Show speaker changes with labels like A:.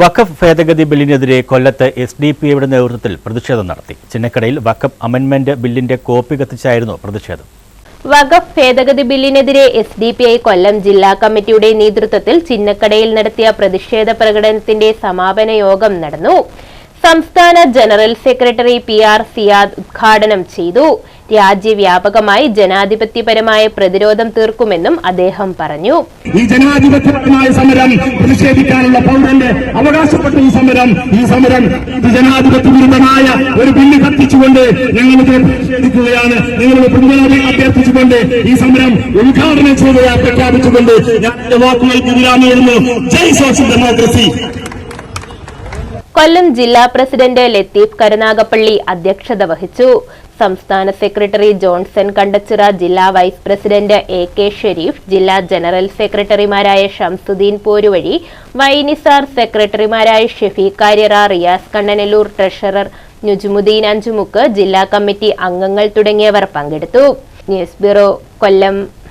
A: വഖഫ് ഭേദഗതി ബില്ലിനെതിരെ കൊല്ലത്ത് എസ് ഡി പി ഐയുടെ നേതൃത്വത്തിൽ പ്രതിഷേധം നടത്തി. ചിന്നക്കടയിൽ വഖഫ് അമെൻമെന്റ് ബില്ലിന്റെ കോപ്പി കത്തിച്ചായിരുന്നു പ്രതിഷേധം.
B: വഖഫ് ഭേദഗതി ബില്ലിനെതിരെ S D P I Kollam ജില്ലാ കമ്മിറ്റിയുടെ നേതൃത്വത്തിൽ ചിന്നക്കടയിൽ നടത്തിയ പ്രതിഷേധ പ്രകടനത്തിന്റെ സമാപന യോഗം നടന്നു. സംസ്ഥാന general secretary P R Siyad ഉദ്ഘാടനം ചെയ്തു. രാജ്യവ്യാപകമായി ജനാധിപത്യപരമായ പ്രതിരോധം തീർക്കുമെന്നും അദ്ദേഹം പറഞ്ഞു.
C: ഈ ജനാധിപത്യപരമായ സമരം പ്രതിഷേധിക്കാനുള്ള പൗരന്റെ അവകാശപ്പെട്ട ഈ സമരം ഈ സമരം ജനാധിപത്യ വിരുദ്ധമായ ഒരു ബില്ല് കത്തിച്ചുകൊണ്ട് ഞങ്ങൾ പ്രതിഷേധിക്കുകയാണ്. നിങ്ങളുടെ പിന്തുണ അഭ്യർത്ഥിച്ചുകൊണ്ട് ഈ സമരം ഉദ്ഘാടനം ചെയ്തതായി പ്രഖ്യാപിച്ചുകൊണ്ട് എന്റെ വാക്കുകൾക്ക് വിരാമം ജയ് സോഷ്യൽ ഡെമോക്രസി
B: കൊല്ലം ജില്ലാ പ്രസിഡന്റ് ലത്തീഫ് കരുനാഗപ്പള്ളി അധ്യക്ഷത വഹിച്ചു. സംസ്ഥാന സെക്രട്ടറി ജോൺസൺ കണ്ടച്ചിറ ജില്ലാ vice president A K Sherif ജില്ലാ ജനറൽ സെക്രട്ടറിമാരായ ഷംസുദ്ദീൻ പോരുവഴി വൈനിസാർ സെക്രട്ടറിമാരായ ഷെഫീഖ് കാര്യറ റിയാസ് കണ്ണനല്ലൂർ ട്രഷറർ നുജുമുദ്ദീൻ അഞ്ചുമുക്ക് ജില്ലാ കമ്മിറ്റി അംഗങ്ങൾ തുടങ്ങിയവർ പങ്കെടുത്തു. News bureau Kollam.